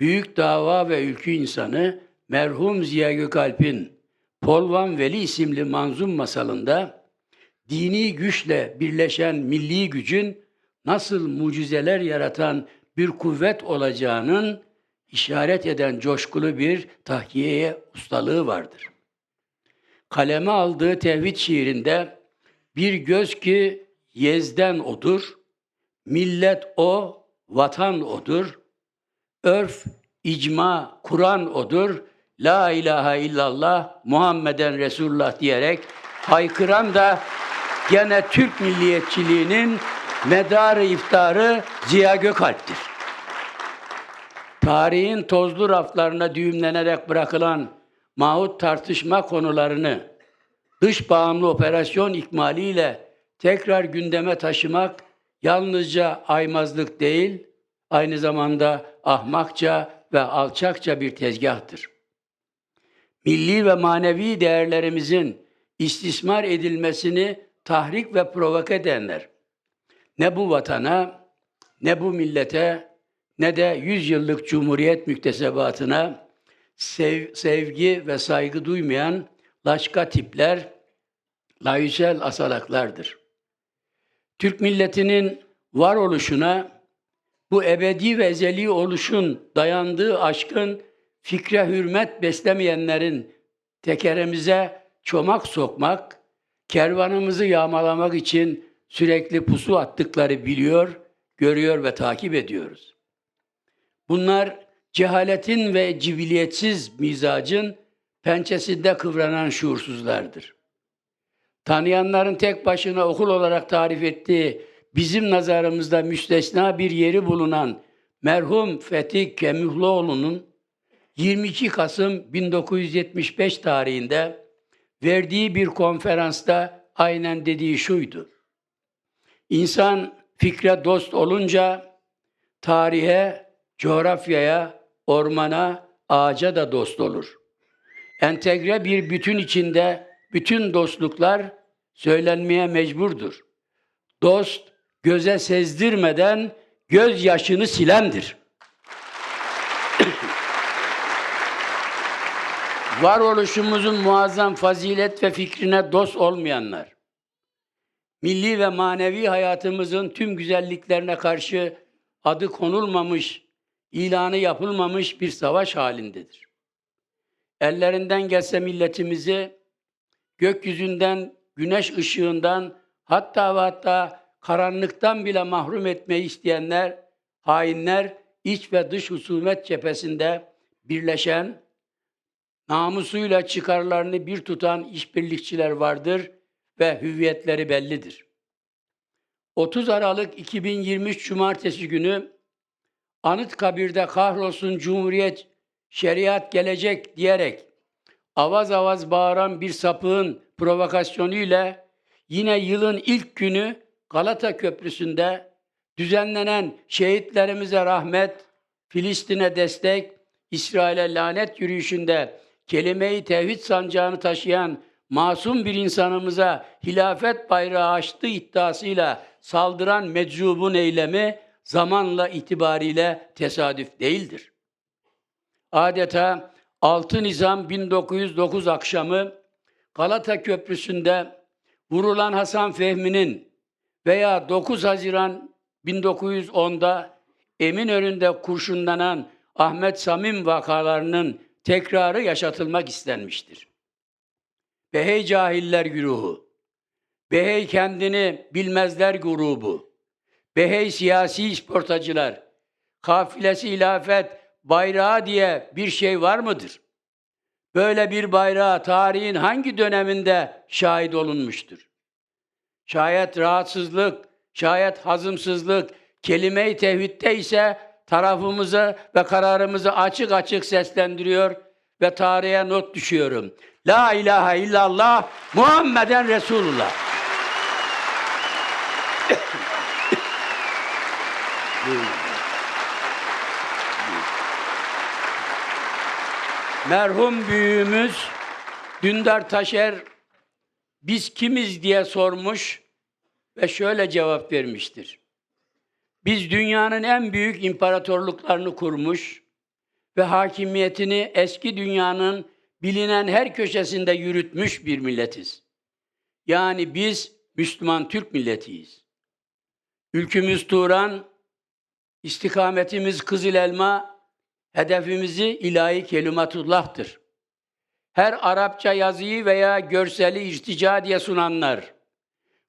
büyük dava ve ülkü insanı merhum Ziya Gökalp'in Polvan Veli isimli manzum masalında dini güçle birleşen milli gücün nasıl mucizeler yaratan bir kuvvet olacağının işaret eden coşkulu bir tahkiyeye ustalığı vardır. Kaleme aldığı tevhid şiirinde bir göz ki yezden odur, millet o, vatan odur, örf, icma, Kur'an odur, la ilahe illallah, Muhammeden Resulullah diyerek haykıran da gene Türk milliyetçiliğinin medarı iftarı Ziya Gökalp'tir. Tarihin tozlu raflarına düğümlenerek bırakılan mahut tartışma konularını dış bağımlı operasyon ikmaliyle tekrar gündeme taşımak yalnızca aymazlık değil, aynı zamanda ahmakça ve alçakça bir tezgahtır. Milli ve manevi değerlerimizin istismar edilmesini tahrik ve provoke edenler, ne bu vatana, ne bu millete, ne de yüzyıllık cumhuriyet müktesebatına sev- sevgi ve saygı duymayan laçka tipler, layüsel asalaklardır. Türk milletinin varoluşuna bu ebedi ve ezeli oluşun dayandığı aşkın fikre hürmet beslemeyenlerin tekeremize çomak sokmak, kervanımızı yağmalamak için sürekli pusu attıkları biliyor, görüyor ve takip ediyoruz. Bunlar cehaletin ve cibiliyetsiz mizacın pençesinde kıvranan şuursuzlardır. Tanıyanların tek başına okul olarak tarif ettiği bizim nazarımızda müstesna bir yeri bulunan merhum Fethi Kemuhluoğlu'nun 22 Kasım 1975 tarihinde verdiği bir konferansta aynen dediği şuydu. İnsan fikre dost olunca tarihe, coğrafyaya, ormana, ağaca da dost olur. Entegre bir bütün içinde bütün dostluklar söylenmeye mecburdur. Dost göze sezdirmeden göz yaşını silendir. Varoluşumuzun muazzam fazilet ve fikrine dost olmayanlar, milli ve manevi hayatımızın tüm güzelliklerine karşı adı konulmamış, ilanı yapılmamış bir savaş halindedir. Ellerinden gelse milletimizi gökyüzünden, güneş ışığından, hatta ve hatta karanlıktan bile mahrum etmeyi isteyenler, hainler, iç ve dış husumet cephesinde birleşen, namusuyla çıkarlarını bir tutan işbirlikçiler vardır ve hüviyetleri bellidir. 30 Aralık 2023 Cumartesi günü Anıtkabir'de kahrolsun Cumhuriyet, şeriat gelecek diyerek avaz avaz bağıran bir sapığın provokasyonuyla yine yılın ilk günü Galata Köprüsü'nde düzenlenen şehitlerimize rahmet, Filistin'e destek, İsrail'e lanet yürüyüşünde kelime-i tevhid sancağını taşıyan masum bir insanımıza hilafet bayrağı açtığı iddiasıyla saldıran meczubun eylemi zamanla itibariyle tesadüf değildir. Adeta 6 Nisan 1909 akşamı Galata Köprüsü'nde vurulan Hasan Fehmi'nin veya 9 Haziran 1910'da Eminönü'nde kurşunlanan Ahmet Samim vakalarının tekrarı yaşatılmak istenmiştir. Behey cahiller güruhu, Behey kendini bilmezler grubu, Behey siyasi işportacılar, kafilesi ilafet bayrağı diye bir şey var mıdır? Böyle bir bayrağı tarihin hangi döneminde şahit olunmuştur? Şayet rahatsızlık, şayet hazımsızlık, kelime-i tevhidde ise tarafımızı ve kararımızı açık açık seslendiriyor ve tarihe not düşüyorum. La ilahe illallah Muhammeden Resulullah. Merhum büyüğümüz Dündar Taşer biz kimiz diye sormuş ve şöyle cevap vermiştir. Biz dünyanın en büyük imparatorluklarını kurmuş, ve hakimiyetini eski dünyanın bilinen her köşesinde yürütmüş bir milletiz. Yani biz Müslüman Türk milletiyiz. Ülkümüz Turan, istikametimiz Kızıl Elma, hedefimizi ilahi kelimatullah'tır. Her Arapça yazıyı veya görseli irtica diye sunanlar,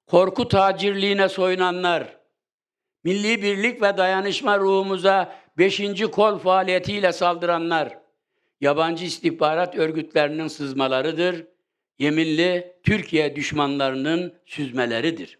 korku tacirliğine soyunanlar, milli birlik ve dayanışma ruhumuza beşinci kol faaliyetiyle saldıranlar, yabancı istihbarat örgütlerinin sızmalarıdır, yeminli Türkiye düşmanlarının süzmeleridir.